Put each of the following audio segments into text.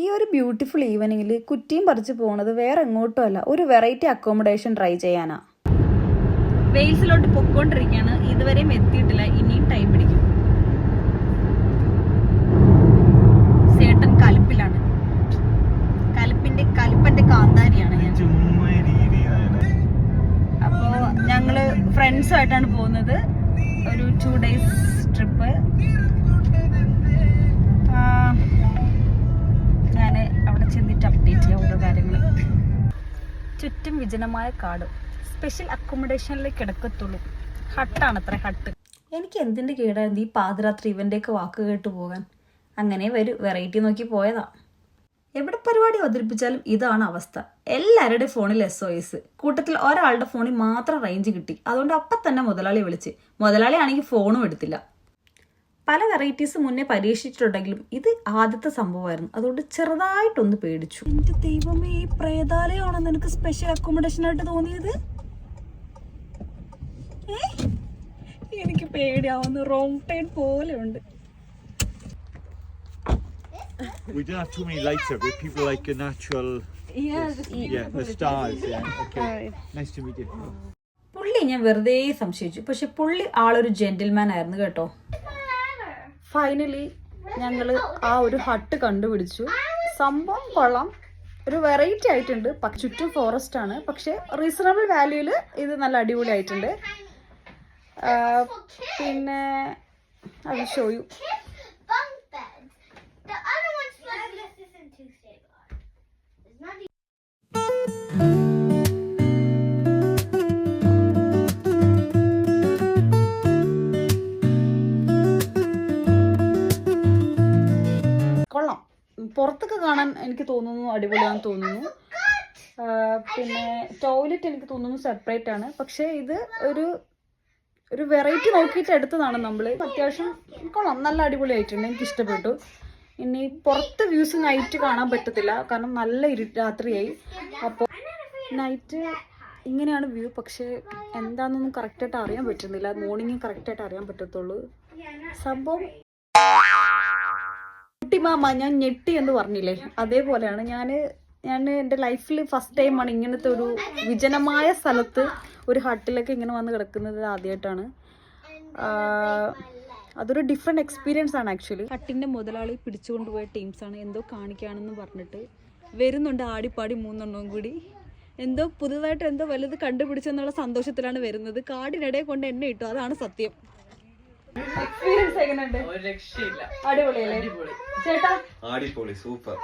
ഈ ഒരു ബ്യൂട്ടിഫുൾ ഈവനിങ്ങിൽ കുറ്റിയും പറിച്ചു പോകുന്നത് വേറെ എങ്ങോട്ടും അല്ല. ഒരു വെറൈറ്റി അക്കോമഡേഷൻ ട്രൈ ചെയ്യാനാ. വെയിൽസിലോട്ട് പൊക്കോണ്ടിരിക്കുകയാണ് ഇതുവരെയും എത്തിയിട്ടില്ല. ഇനിയും ടൈം പിടിക്കും. ചേട്ടൻ കലിപ്പിലാണ്. കലിപ്പിന്റെ കലിപ്പന്റെ കാന്താരിയാണ് ഞാൻ. അപ്പോ ഞങ്ങൾ ഫ്രണ്ട്സുമായിട്ടാണ് പോകുന്നത്. ഒരു ടു ഡേയ്സ് ട്രിപ്പ് ചുറ്റും വിജനമായ കാട് സ്പെഷ്യൽ അക്കോമഡേഷനിലേക്ക് കിടക്കത്തുള്ളൂ. ഹട്ടാണ് അത്ര ഹട്ട്. എനിക്ക് എന്തിന്റെ കേടായിരുന്നു ഈ പാതിരാത്രി ഇവന്റെയൊക്കെ വാക്ക് കേട്ട് പോകാൻ? അങ്ങനെ വരും. വെറൈറ്റി നോക്കി പോയതാ. എവിടെ പരിപാടി അവതരിപ്പിച്ചാലും ഇതാണ് അവസ്ഥ. എല്ലാവരുടെ ഫോണിൽ എസ് ഒ എസ് കൂട്ടത്തിൽ ഒരാളുടെ ഫോണിൽ മാത്രം റേഞ്ച് കിട്ടി. അതുകൊണ്ട് അപ്പം തന്നെ മുതലാളി വിളിച്ച്. മുതലാളി ആണെങ്കിൽ ഫോണും എടുത്തില്ല. പല വെറൈറ്റീസ് മുന്നേ പരീക്ഷിച്ചിട്ടുണ്ടെങ്കിലും ഇത് ആദ്യത്തെ സംഭവമായിരുന്നു അതുകൊണ്ട് ചെറുതായിട്ടൊന്ന് പേടിച്ചു എന്റെ ദൈവമേ ഈ പ്രേതാലയമാണോ നിനക്ക് സ്പെഷ്യൽ അക്കോമഡേഷൻ ആയിട്ട് തോന്നിയത് എനിക്ക് പേടിയാവുന്ന റോങ് ടൈം പോലെ ഉണ്ട് We don't have too many lights over. People like a natural. Yeah, the stars. Yeah. Okay. Nice to meet you. പുള്ളി ഞാൻ വെറുതെ സംശയിച്ചു പക്ഷെ പുള്ളി ആളൊരു ജെന്റിൽമാൻ ആയിരുന്നു കേട്ടോ ഫൈനലി ഞങ്ങൾ ആ ഒരു ഹട്ട് കണ്ടുപിടിച്ചു. സംഭവം കൊള്ളാം. ഒരു വെറൈറ്റി ആയിട്ടുണ്ട്. ചുറ്റും ഫോറസ്റ്റ് ആണ്. പക്ഷെ റീസണബിൾ വാല്യൂയിൽ ഇത് നല്ല അടിപൊളി ആയിട്ടുണ്ട് പിന്നെ അത് ഷോയു പുറത്തൊക്കെ കാണാൻ എനിക്ക് തോന്നുന്നു അടിപൊളിയാണെന്ന് തോന്നുന്നു. പിന്നെ ടോയ്ലറ്റ് എനിക്ക് തോന്നുന്നു സെപ്പറേറ്റ് ആണ്. പക്ഷേ ഇത് ഒരു ഒരു വെറൈറ്റി നോക്കിയിട്ട് എടുത്തതാണ് നമ്മൾ അത്യാവശ്യം കൊള്ളാം നല്ല അടിപൊളിയായിട്ടുണ്ട് എനിക്ക് ഇഷ്ടപ്പെട്ടു. ഇനി പുറത്ത് വ്യൂസ് നൈറ്റ് കാണാൻ പറ്റത്തില്ല കാരണം നല്ല ഇരു രാത്രിയായി. അപ്പോൾ നൈറ്റ് ഇങ്ങനെയാണ് വ്യൂ പക്ഷേ എന്താണെന്നൊന്നും കറക്റ്റായിട്ട് അറിയാൻ പറ്റുന്നില്ല. മോർണിംഗ് കറക്റ്റായിട്ട് അറിയാൻ പറ്റത്തുള്ളൂ. സംഭവം കുട്ടിമാമ ഞാൻ ഞെട്ടി എന്ന് പറഞ്ഞില്ലേ? അതേപോലെയാണ് ഞാൻ ഞാൻ എന്റെ ലൈഫിൽ ഫസ്റ്റ് ടൈമാണ് ഇങ്ങനത്തെ ഒരു വിജനമായ സ്ഥലത്ത് ഒരു ഹട്ടിലൊക്കെ ഇങ്ങനെ വന്ന് കിടക്കുന്നത് ആദ്യമായിട്ടാണ് അതൊരു ഡിഫറെന്റ് എക്സ്പീരിയൻസ് ആണ് ആക്ച്വലി ഹട്ടിന്റെ മുതലാളി പിടിച്ചുകൊണ്ടുപോയ ടീംസാണ് എന്തോ കാണിക്കുകയാണെന്ന് പറഞ്ഞിട്ട് വരുന്നുണ്ട് ആടിപ്പാടി മൂന്നെണ്ണവും കൂടി. എന്തോ പുതുതായിട്ട് എന്തോ വലുത് കണ്ടുപിടിച്ചെന്നുള്ള സന്തോഷത്തിലാണ് വരുന്നത്. കാടിനിടയെ കൊണ്ട് എന്നെ ഇട്ടു. അതാണ് സത്യം. എക്സ്പീരിയൻസ് എങ്ങനെയുണ്ട്? അടിപൊളിയല്ലേ? ചേട്ടാ? അടിപൊളി സൂപ്പർ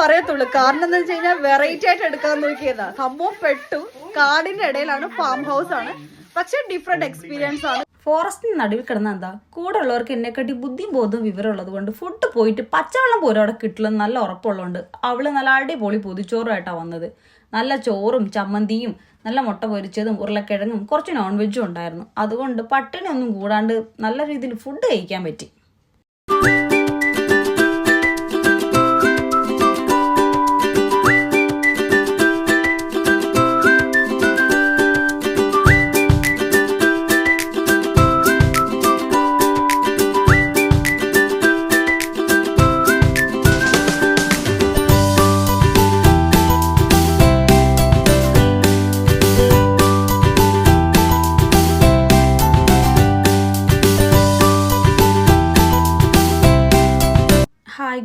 പറയത്തുള്ളൂ. കാരണം എന്താ വെച്ച് കഴിഞ്ഞാൽ വെറൈറ്റി ആയിട്ട് എടുക്കാൻ നോക്കിയതാ. സംഭവം പെട്ടു കാടിന്റെ ഇടയിലാണ് ഫാം ഹൗസ് ആണ്. പക്ഷെ ഡിഫറെന്റ് എക്സ്പീരിയൻസ് ആണ്. ഫോറസ്റ്റിന് നടുവിൽ കിടന്ന എന്താ? കൂടെ ഉള്ളവർക്ക് എന്നെക്കാട്ടി ബുദ്ധിയും ബോധവും വിവരം ഉള്ളത് കൊണ്ട് ഫുഡ് പോയിട്ട് പച്ചവെള്ളം പോലും അവിടെ കിട്ടില്ലെന്ന് നല്ല ഉറപ്പുള്ളതുകൊണ്ട് അവൾ നല്ല അടിപൊളി പൊതിച്ചോറുമായിട്ടാണ് വന്നത്. നല്ല ചോറും ചമ്മന്തിയും നല്ല മുട്ട പൊരിച്ചതും ഉരുളക്കിഴങ്ങും കുറച്ച് നോൺ വെജും ഉണ്ടായിരുന്നു. അതുകൊണ്ട് പട്ടിണി ഒന്നും കൂടാണ്ട് നല്ല രീതിയിൽ ഫുഡ് കഴിക്കാൻ പറ്റി.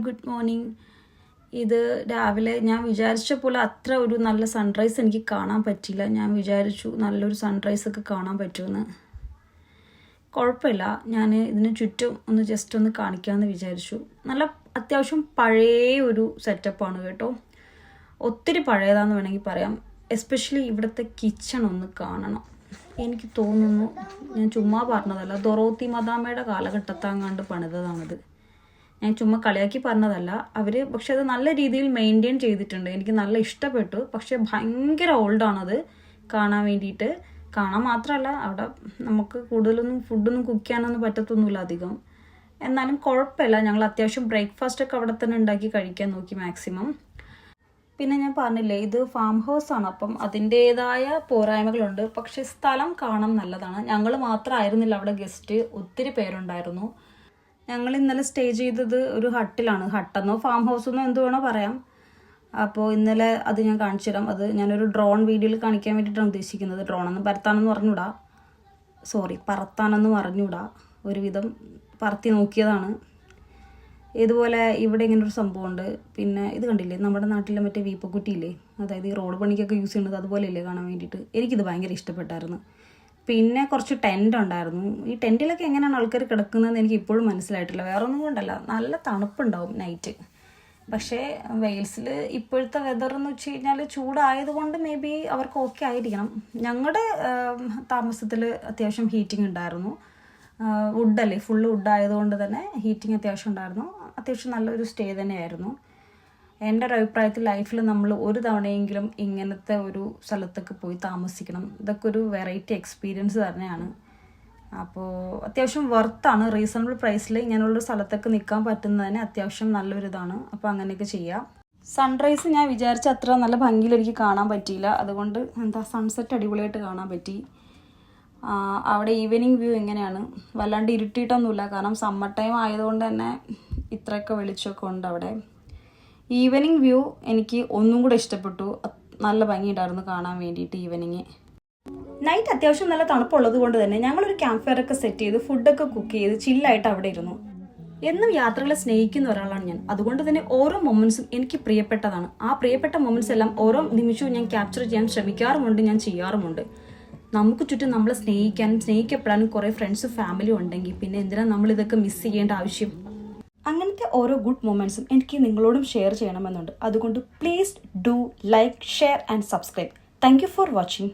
Good morning. ഇത് രാവിലെ ഞാൻ വിചാരിച്ച പോലെ അത്ര ഒരു നല്ല സൺറൈസ് എനിക്ക് കാണാൻ പറ്റില്ല ഞാൻ വിചാരിച്ചു നല്ലൊരു സൺറൈസ് ഒക്കെ കാണാൻ പറ്റുമെന്ന്. കുഴപ്പമില്ല. ഞാൻ ഇതിന് ചുറ്റും ഒന്ന് ജസ്റ്റ് ഒന്ന് കാണിക്കാമെന്ന് വിചാരിച്ചു. നല്ല അത്യാവശ്യം പഴയ ഒരു സെറ്റപ്പാണ് കേട്ടോ. ഒത്തിരി പഴയതാന്ന് വേണമെങ്കിൽ പറയാം. എസ്പെഷ്യലി ഇവിടുത്തെ കിച്ചൺ ഒന്ന് കാണണം. എനിക്ക് തോന്നുന്നു ഞാൻ ചുമ്മാ പറഞ്ഞതല്ല ദൊറോത്തി മദാമയുടെ കാലഘട്ടത്താങ്ങാണ്ട് പണിതതാണിത്. ഞാൻ ചുമ്മാ കളിയാക്കി പറഞ്ഞതല്ല. അവർ പക്ഷെ അത് നല്ല രീതിയിൽ മെയിന്റെയിൻ ചെയ്തിട്ടുണ്ട്. എനിക്ക് നല്ല ഇഷ്ടപ്പെട്ടു. പക്ഷെ ഭയങ്കര ഓൾഡാണത് കാണാൻ വേണ്ടിയിട്ട്. കാണാൻ മാത്രമല്ല അവിടെ നമുക്ക് കൂടുതലൊന്നും ഫുഡൊന്നും കുക്ക് ചെയ്യാനൊന്നും പറ്റത്തൊന്നുമില്ല അധികം. എന്നാലും കുഴപ്പമില്ല. ഞങ്ങൾ അത്യാവശ്യം ബ്രേക്ക്ഫാസ്റ്റ് ഒക്കെ അവിടെ തന്നെ ഉണ്ടാക്കി കഴിക്കാൻ നോക്കി മാക്സിമം പിന്നെ ഞാൻ പറഞ്ഞില്ലേ ഇത് ഫാം ഹൗസ് ആണ്. അപ്പം അതിന്റേതായ പോരായ്മകളുണ്ട്. പക്ഷെ സ്ഥലം കാണാൻ നല്ലതാണ്. ഞങ്ങൾ മാത്രമായിരുന്നില്ല. അവിടെ ഗസ്റ്റ് ഒത്തിരി പേരുണ്ടായിരുന്നു. ഞങ്ങൾ ഇന്നലെ സ്റ്റേ ചെയ്തത് ഒരു ഹട്ടിലാണ്. ഹട്ടെന്നോ ഫാം ഹൗസെന്നോ എന്ത് വേണോ പറയാം. അപ്പോൾ ഇന്നലെ അത് ഞാൻ കാണിച്ചു തരാം. അത് ഞാനൊരു ഡ്രോൺ വീഡിയോയിൽ കാണിക്കാൻ വേണ്ടിയിട്ടാണ് ഉദ്ദേശിക്കുന്നത്. ഡ്രോണെന്ന് പരത്താനെന്ന് പറഞ്ഞുവിടാ സോറി പറത്താനെന്ന് പറഞ്ഞുവിടാ ഒരുവിധം പറത്തി നോക്കിയതാണ്. ഇതുപോലെ ഇവിടെ ഇങ്ങനെ ഒരു സംഭവമുണ്ട്. പിന്നെ ഇത് കണ്ടില്ലേ? നമ്മുടെ നാട്ടിലെ മറ്റേ വീപ്പക്കുറ്റിയില്ലേ അതായത് ഈ റോഡ് പണിക്കൊക്കെ യൂസ് ചെയ്യുന്നത് അതുപോലെയല്ലേ കാണാൻ വേണ്ടിയിട്ട്. എനിക്കിത് ഭയങ്കര ഇഷ്ടപ്പെട്ടായിരുന്നു. പിന്നെ കുറച്ച് ടെന്റ് ഉണ്ടായിരുന്നു. ഈ ടെന്റിലൊക്കെ എങ്ങനെയാണ് ആൾക്കാർ കിടക്കുന്നതെന്ന് എനിക്ക് ഇപ്പോഴും മനസ്സിലായിട്ടില്ല. വേറെ ഒന്നും കൊണ്ടല്ല. നല്ല തണുപ്പുണ്ടാവും നൈറ്റ് പക്ഷേ വെയിൽസിൽ ഇപ്പോഴത്തെ വെതർ എന്ന് വെച്ച് കഴിഞ്ഞാൽ ചൂടായതുകൊണ്ട് മേ ബി അവർക്ക് ഓക്കെ ആയിരിക്കണം. ഞങ്ങളുടെ താമസത്തിൽ അത്യാവശ്യം ഹീറ്റിംഗ് ഉണ്ടായിരുന്നു. വുഡല്ലേ ഫുള്ള് വുഡ് ആയതുകൊണ്ട് തന്നെ ഹീറ്റിംഗ് അത്യാവശ്യം ഉണ്ടായിരുന്നു. അത്യാവശ്യം നല്ലൊരു സ്റ്റേ തന്നെയായിരുന്നു. എന്റെ ഒരു അഭിപ്രായത്തിൽ ലൈഫിൽ നമ്മൾ ഒരു തവണയെങ്കിലും ഇങ്ങനത്തെ ഒരു സ്ഥലത്തൊക്കെ പോയി താമസിക്കണം. ഇതൊക്കെ ഒരു വെറൈറ്റി എക്സ്പീരിയൻസ് തന്നെയാണ്. അപ്പോൾ അത്യാവശ്യം വർത്താണ് റീസണബിൾ പ്രൈസിൽ ഇങ്ങനെയുള്ള സ്ഥലത്തൊക്കെ നിൽക്കാൻ പറ്റുന്നതിന് അത്യാവശ്യം നല്ലൊരു ഇതാണ്. അപ്പോൾ അങ്ങനെയൊക്കെ ചെയ്യാം. സൺറൈസ് ഞാൻ വിചാരിച്ച അത്ര നല്ല ഭംഗിയിൽ എനിക്ക് കാണാൻ പറ്റിയില്ല. അതുകൊണ്ട് എന്താ സൺസെറ്റ് അടിപൊളിയായിട്ട് കാണാൻ പറ്റി. അവിടെ ഈവനിങ് വ്യൂ എങ്ങനെയാണ്? വല്ലാണ്ട് ഇരുട്ടിയിട്ടൊന്നുമില്ല. കാരണം സമ്മർ ടൈം ആയതുകൊണ്ട് തന്നെ ഇത്രയൊക്കെ വെളിച്ചമൊക്കെ ഉണ്ട് അവിടെ. ഈവനിങ് വ്യൂ എനിക്ക് ഒന്നും കൂടെ ഇഷ്ടപ്പെട്ടു. നല്ല ഭംഗിയുണ്ടായിരുന്നു കാണാൻ വേണ്ടിയിട്ട് ഈവനിങ് നൈറ്റ് അത്യാവശ്യം നല്ല തണുപ്പുള്ളത് കൊണ്ട് തന്നെ ഞങ്ങളൊരു ക്യാമ്പ് ഫയർ ഒക്കെ സെറ്റ് ചെയ്ത് ഫുഡൊക്കെ കുക്ക് ചെയ്ത് ചില്ലായിട്ട് അവിടെ ഇരുന്നു. എന്നും യാത്രകളെ സ്നേഹിക്കുന്ന ഒരാളാണ് ഞാൻ. അതുകൊണ്ട് തന്നെ ഓരോ മൊമെന്റ്സും എനിക്ക് പ്രിയപ്പെട്ടതാണ്. ആ പ്രിയപ്പെട്ട മൊമെന്റ്സ് എല്ലാം ഓരോ നിമിഷവും ഞാൻ ക്യാപ്ചർ ചെയ്യാൻ ശ്രമിക്കാറുമുണ്ട് ഞാൻ ചെയ്യാറുമുണ്ട്. നമുക്ക് ചുറ്റും നമ്മളെ സ്നേഹിക്കാനും സ്നേഹിക്കപ്പെടാനും കുറേ ഫ്രണ്ട്സും ഫാമിലിയും ഉണ്ടെങ്കിൽ പിന്നെ എന്തിനാണ് നമ്മൾ ഇതൊക്കെ മിസ് ചെയ്യേണ്ട ആവശ്യം? അങ്ങനത്തെ ഓരോ ഗുഡ് മൊമെന്റ്സും എനിക്ക് നിങ്ങളോടും ഷെയർ ചെയ്യണമെന്നുണ്ട്. അതുകൊണ്ട് please do like share and subscribe thank for watching